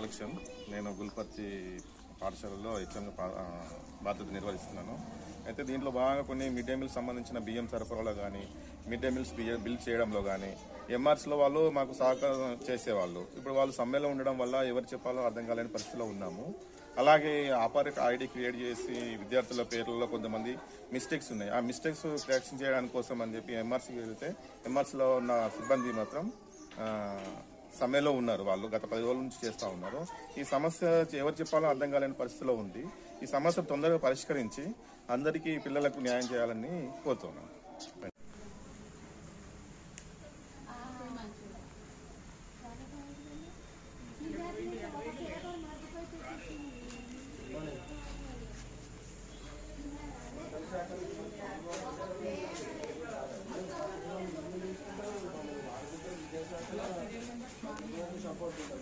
కాలక్షేం నేను గుల్పర్తి పాఠశాలలో హెచ్ఎం బాధ్యత నిర్వహిస్తున్నాను. అయితే దీంట్లో బాగా కొన్ని మిడ్ డే మీల్స్ సంబంధించిన బియ్యం సరఫరాలో కానీ మిడ్ డే మీల్స్ బిల్ చేయడంలో కానీ ఎంఆర్సీలో వాళ్ళు మాకు సహకారం చేసేవాళ్ళు. ఇప్పుడు వాళ్ళు సమ్మెలో ఉండడం వల్ల ఎవరు చెప్పాలో అర్థం కాలేని పరిస్థితిలో ఉన్నాము. అలాగే ఆపరేట్ ఐడి క్రియేట్ చేసి విద్యార్థుల పేర్లలో కొంతమంది మిస్టేక్స్ ఉన్నాయి. ఆ మిస్టేక్స్ కరెక్షన్ చేయడానికి కోసం అని చెప్పి ఎంఆర్సీకి వెళ్తే ఎంఆర్సీలో ఉన్న సిబ్బంది మాత్రం సమ్మెలో ఉన్నారు వాళ్ళు. గత పది రోజుల నుంచి చేస్తూ ఉన్నారు. ఈ సమస్య ఎవరు చెప్పాలో అర్థం కాలేని పరిస్థితిలో ఉంది. ఈ సమస్య తొందరగా పరిష్కరించి అందరికీ పిల్లలకు న్యాయం చేయాలని కోరుతున్నాను Mucho aporte